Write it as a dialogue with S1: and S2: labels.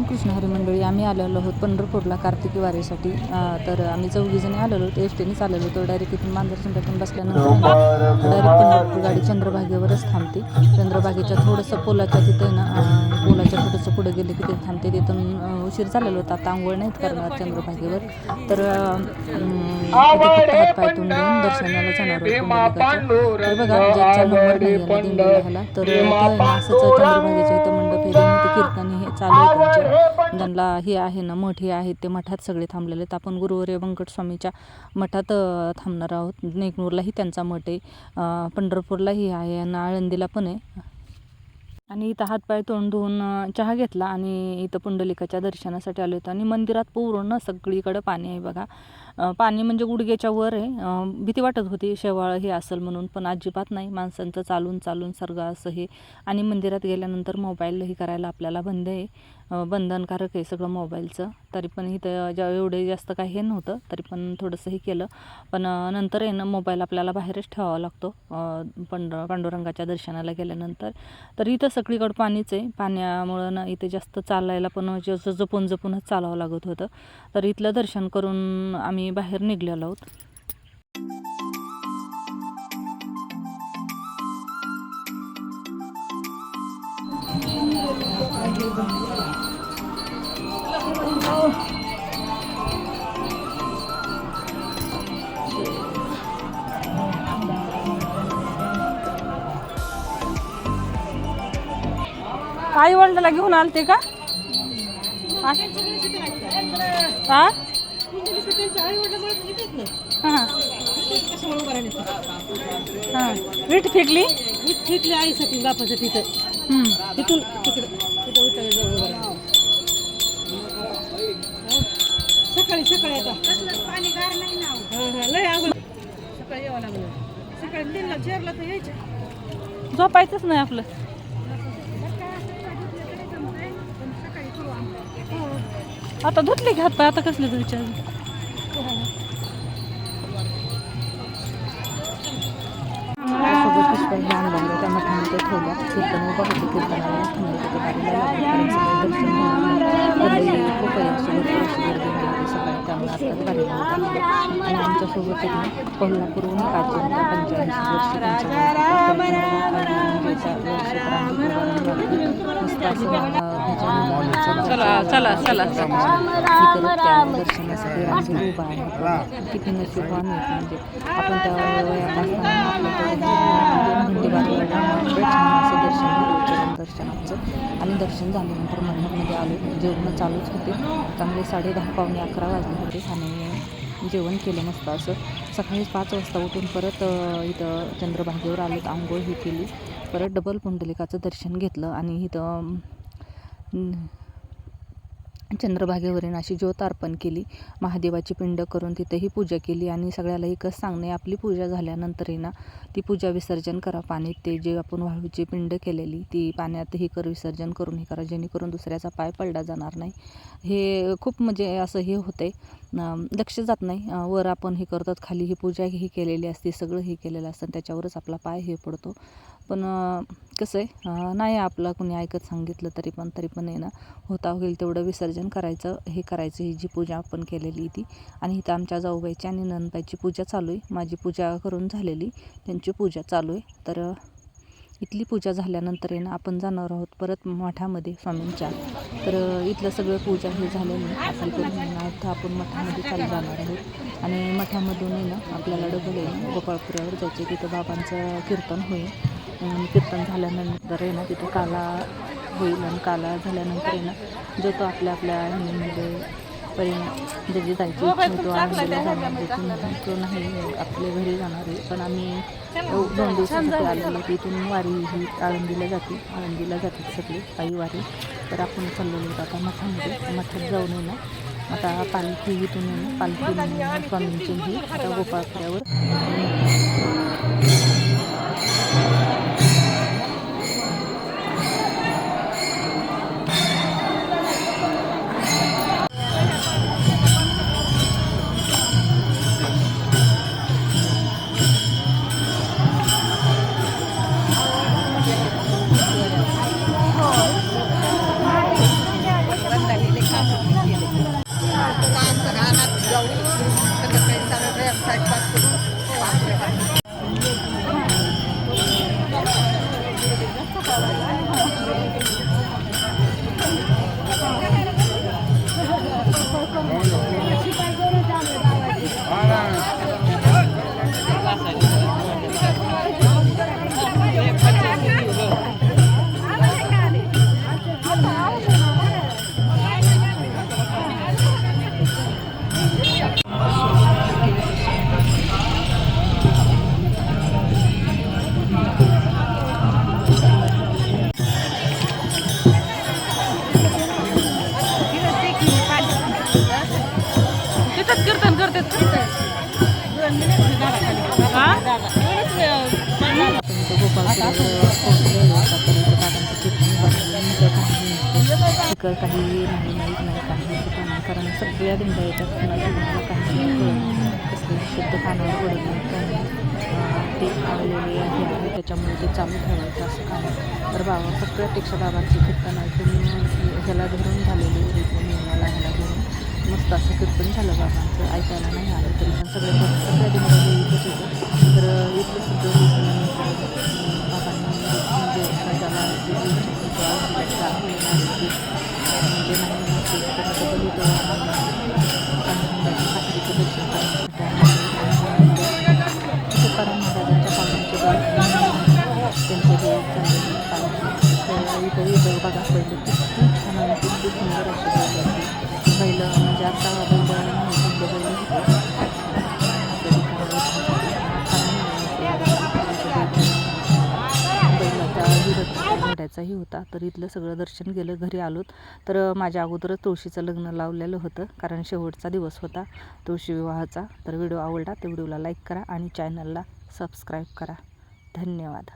S1: रामकृष्ण हरी मंडळी आम्ही आलेलो आहोत पंढरपूरला कार्तिकी वारीसाठी. तर आम्ही चौघीजणी आलेलो होतो एस टीनेच आलेलो होतो डायरेक्ट इथून मांजरसुंडातून बसल्यानंतर डायरेक्ट पंढरपूर गाडी चंद्रभागेवरच थांबते. चंद्रभागेच्या थोडंसं पोलाच्या तिथे ना पोलाच्या थोडंसं पुढे गेले की तिथे थांबते. तिथून उशीर झालेला होता. आता आंघोळ नाहीत करणार चंद्रभागेवर. तर अं, तिथे दर्शनाला जाणार तर बघा ज्याचा नंबर नाही आला तर असंच चंद्रभागेच्या इथं मंडप आहे. कीर्तन हे चालू आहे. त्यांचे हे आहे ना मठ हे आहेत ते मठात सगळे थांबलेले आहेत. आपण गुरुवर्य व्यंकटस्वामीच्या मठात थांबणार आहोत. नेकनूरलाही त्यांचा मठ आहे. पंढरपूरलाही आहे आणि आळंदीला पण आहे. आणि इथं हातपाय तोंड धुवून चहा घेतला आणि इथं पुंडलिकाच्या दर्शनासाठी आलो होतो. आणि मंदिरात पूर्ण सगळीकडं पाणी आहे बघा. पाणी म्हणजे गुडघ्याच्या वर आहे. भीती वाटत होती शेवाळ हे असेल म्हणून पण अजिबात नाही. माणसांचं चालून चालून सर्ग असं हे. आणि मंदिरात गेल्यानंतर मोबाईलही करायला आपल्याला बंद आहे. बंधनकारक आहे सगळं मोबाईलचं. तरी पण इथं ज्या एवढे जास्त काही हे नव्हतं तरी पण थोडंसं हे केलं. पण नंतर आहे ना मोबाईल आपल्याला बाहेरच ठेवावा लागतो. पंड पांडुरंगाच्या दर्शनाला गेल्यानंतर. तर इथं सगळीकडं पाणीच आहे. पाण्यामुळं ना इथे जास्त चालायला पण जसं जपून जपूनच चालावं लागत होतं. तर इथलं दर्शन करून आम्ही बाहेर निघलेलो आहोत आई वडिलाला घेऊन आलते का हा? हा. हा हा. वीट फेकली?
S2: फेकले आईसाठी बापासाठी तर
S1: हम्म.
S2: तिथून तिकडं तिथं उभं राहा. सकाळी सकाळी आता. हा. हा लय अगोदर सकाळी यावं लागलं. सकाळी तीनला चारला तर यायचं.
S1: झोपायचंच नाही आपलं. आता धुतले घ्या पाय आता कसले धुयचे अजून? त्यामुळे आत्ताच गाडीला थांबले आणि आमच्यासोबत एक ना कोल्हापूरहून काचून पंच्याऐंशी वर्षी चला चला चला. दर्शनासाठी रांगेत उभा आहे किती नशीबवान आहेत म्हणजे आपण त्या तर म्हणजे छान दर्शन दर्शनाचं आणि दर्शन झाल्यानंतर मंडपमध्ये आलो. जेवण चालूच होते. चांगले साडे दहा पावणे अकरा वाजले होते. आणि जेवण केलं मस्त असं. सकाळी पाच वाजता उठून परत इथं चंद्रभागेवर आलो. आंघोळ ही केली. परत डबल पुंडलिकाचं दर्शन घेतलं. आणि इथं चंद्रभागेवरील अशी ज्योत अर्पण केली महादेवाची पिंड करून तिथेही पूजा केली आणि सगळ्याला एकच सांगणे आपली पूजा झाल्यानंतरही ना ती पूजा विसर्जन करा पाण्यात ते जे आपण वाळूची पिंड केलेली ती पाण्यातही कर विसर्जन करून हे करा जेणेकरून दुसऱ्याचा पाय पडला जाणार नाही. हे खूप म्हणजे असं हे होते लक्ष जात नाही. वर आपण हे करतात खाली ही पूजा ही केलेली असते सगळं हे केलेलं असतं त्याच्यावरच आपला पाय हे पडतो. पण कसं आहे नाही आपलं कुणी ऐकत सांगितलं तरी पण तरी पण आहे ना होता होईल तेवढं विसर्जन करायचं हे करायचं ही जी पूजा आपण केलेली ती. आणि इथं आमच्या जाऊबाईची आणि नंदबाईची पूजा चालू आहे. माझी पूजा करून झालेली त्यांची पूजा चालू आहे. तर इथली पूजा झाल्यानंतर आहे ना आपण जाणार आहोत परत मठामध्ये स्वामींच्या. तर इथलं सगळं पूजा हे झालेलं आहे. आपली करून आपण मठामध्ये चालू जाणार आहोत. आणि मठामधून आहे ना आपल्याला डबल आहे गोपाळपुऱ्यावर जायचे तिथं बाबांचं कीर्तन होईल. कीर्तन झाल्यानंतर आहे ना तिथं काला होईल आणि काला झाल्यानंतर आहे ना जो तो आपल्या आपल्या हे म्हणजे परी ज्याची जायची तो आनंदीला जाणार नाही तो नाही आपल्या घरी जाणार आहे. पण आम्ही दोन दिवसांसाठी आलेलो की इथून वारी ही आळंदीला जाते. आळंदीला जाते सगळी काही वारी. तर आपण चाललेलो होतो आता मठामध्ये. मठात जाऊन येणं ना आता पालखी इथून आहे पालखी स्वामींची ही आता गोपाळपुऱ्यावर. काही नाही माहीत नाही काही कारण सगळ्या दिंड्या येतात कुणाला काही शुद्ध कानावर पडत ते आलेले हे आहे त्याच्यामुळे ते चालू ठेवायचं असं काम तर बाबा फक्त प्रत्यक्ष बाबांची घटना नाही तुम्ही ह्याला धरून झालेली होती लागला धरून मस्त असं कीर्तन झालं बाबांचं ऐकायला नाही आलं तरी पण सगळे सगळ्या इथंच होतं तर इथलं सगळं बाबांनी म्हणजे म्हणजे नाही तर इथं तुकाराम महाराजांच्या त्यांचे इथं इथं बघा पहिलं खूप छान आणि सुंदर असे बैल बैल होता. तर इथलं सगळं दर्शन गेलं घरी आलोत. तर माझ्या अगोदरच तुळशीचं लग्न लावलेलं होतं कारण शेवटचा दिवस होता तुळशी विवाहाचा. तर व्हिडिओ आवडला तर व्हिडिओला लाईक करा आणि चॅनलला सबस्क्राईब करा. धन्यवाद.